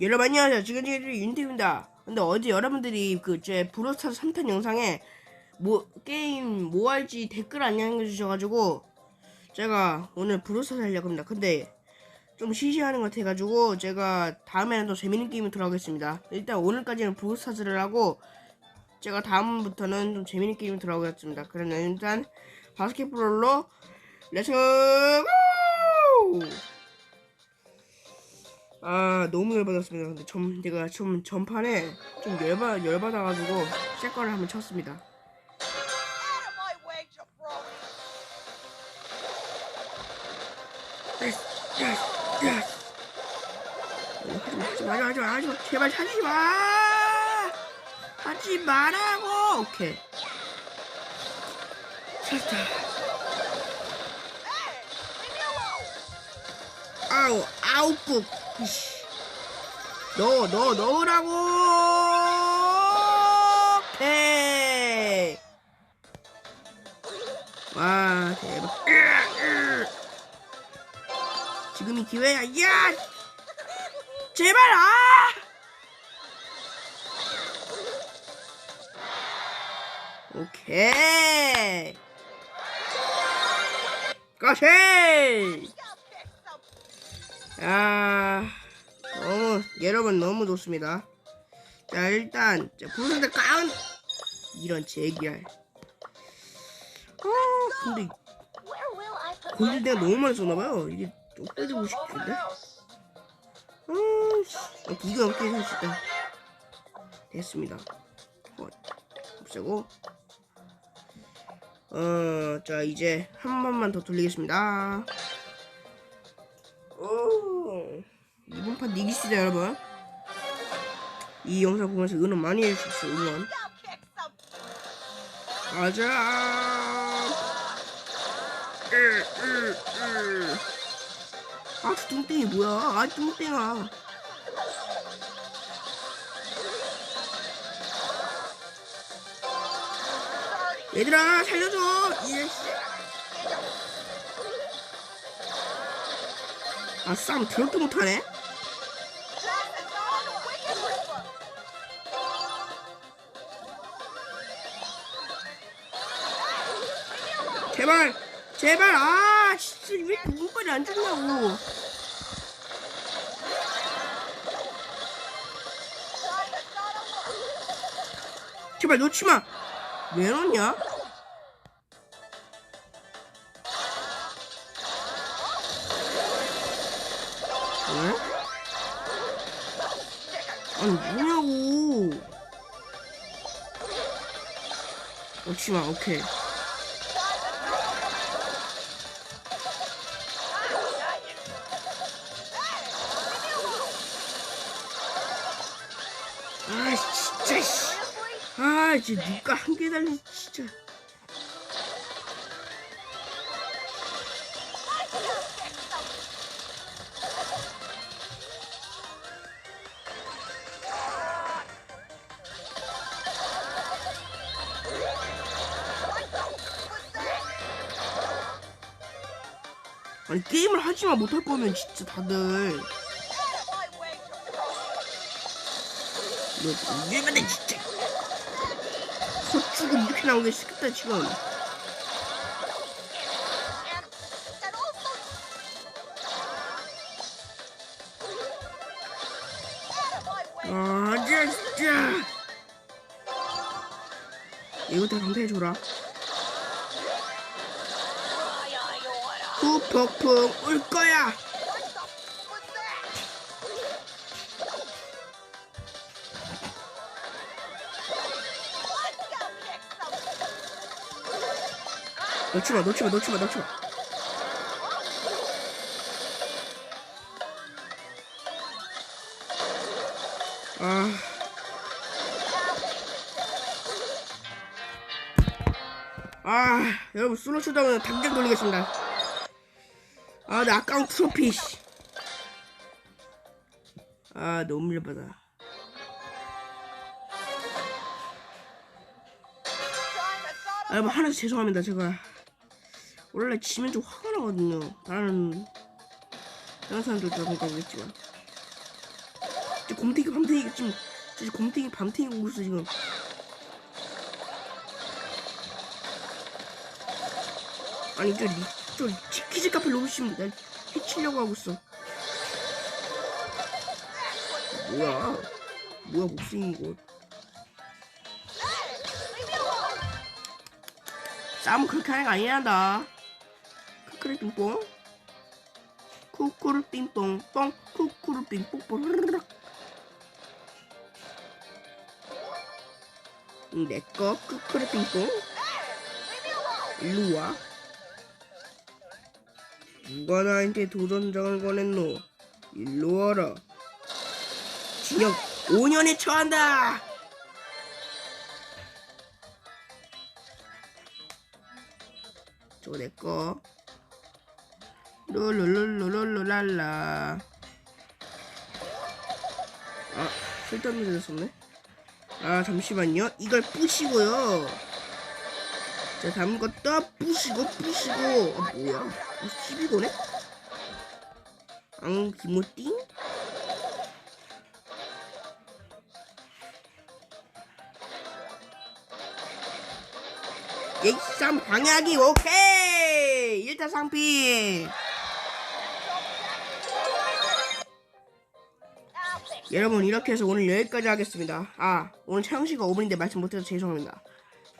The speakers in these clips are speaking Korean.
여러분 안녕하세요. 지금 지금 윤태입니다. 근데 어제 여러분들이 그 제 브로스타즈 3탄 영상에 뭐 게임 뭐 할지 댓글 안 남겨주셔가지고 제가 오늘 브로스타즈 하려고 합니다. 근데 좀 시시하는 것 같아가지고 제가 다음에는 더 재밌는 게임을 들어가겠습니다. 일단 오늘까지는 브로스타즈를 하고 제가 다음부터는 좀 재밌는 게임을 들어가겠습니다. 그러면 일단 바스켓볼로 렛츠고! 아 너무 열받았습니다. 근데 전 제가 좀 전판에 좀 열받 열받아가지고 샷건을 한번 쳤습니다. Out of my way, jabroni! 예스 예스 예스. 하지 마 하지 마 하지 마 제발 하지 마 하지 말라고 오케이 me alone! 아우 아웃북 이씨 넣어 넣으라고! 오케이! 와 대박. 지금이 기회야. 야! 제발 아! 오케이. 까시 아 여러분 너무 좋습니다. 자 일단 자 부르는데 까운 이런 제기할. 아 근데 골드 내가 너무 많이 썼나봐요. 이게 좀 빼주고 싶은데. 아 씨. 이거 없게 할수 있다. 됐습니다. 어, 없애고. 어, 자 이제 한 번만 더 돌리겠습니다. 판 이기시죠 여러분. 이 영상 보면서 응원 많이 해주십시오 응원. 가자. 아, 저 뚱땡이 뭐야? 아, 뚱땡아. 얘들아, 살려줘. 아, 싸움 더럽게 못하네. 제발, 제발, 아, 진짜 왜 누구까지 안 죽냐고. 제발 놓지 마. 왜 넣냐? 왜? 아니 뭐냐고. 놓지 마. 오케이. 아 이제 누가 한 개 달리 진짜. 아니 게임을 하지마 못할 거면 진짜 다들! 너 이래면 진짜 헛죽은 이렇게 나오기 싫겠다 지금! 아 진짜 이것도 order? 후폭풍 올 거야 놓지 마 놓지 마 놓지 마 놓지 마 아 아, 여러분 슬로슈다운 당장 돌리겠습니다. 아, 나 아까운 트로피. 씨. 아, 너무 a 여러분 하나도 죄송합니다. 제가 원래 지면 좀 화가 나거든요. 다른 다른 사람들도 거겠지만. 진짜 곰탱이 밤탱이 지금 진짜 곰탱이 밤탱이 오고 있어 지금. 아니 저, 리, 저 치키즈 카페 로봇이 날 해치려고 하고 있어. 뭐야? 뭐야 목숨이 이거. 싸움 그렇게 하는 거 아니란다 크크르 빙뽕. 쿠쿠르 빙뽕. 뽕 쿠쿠르 빙뽕. 뽀르르륵. 내꺼 크크르 빙뽕. 일로와. 누가 나한테 도전장을 권했노? 일로 와라. 징역 5년에 처한다! 저거 내꺼 룰룰룰룰룰랄라. 아 쓸데없는 데 썼네. 아 잠시만요. 이걸 부시고요. 자 다음 것도 부시고 부시고. 아 뭐야? 아, 12고네? 앙 기모띵? 예쌈 방향이 오케이! 일타 상피 여러분 이렇게 해서 오늘 여기까지 하겠습니다. 아 오늘 촬영시가 5분인데 말씀 못해서 죄송합니다.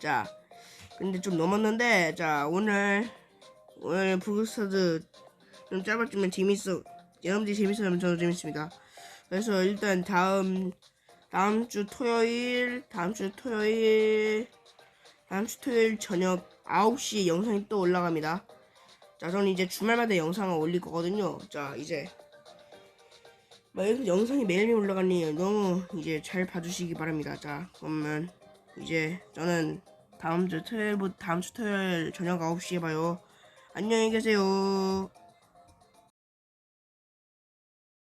자 근데 좀 넘었는데 자 오늘 오늘 브루스타드 좀 짧았지만 재밌어 여러분들이 재밌으면 저도 재밌습니다. 그래서 일단 다음 다음 주 토요일 다음 주 토요일 다음 주 토요일 저녁 9시에 영상이 또 올라갑니다. 자 저는 이제 주말마다 영상을 올릴 거거든요. 자 이제 막 이렇게 영상이 매일매일 올라가니 너무 이제 잘 봐주시기 바랍니다. 자 그러면 이제 저는 다음 주 토요일부터 다음 주 토요일 저녁 9시에 봐요. 안녕히 계세요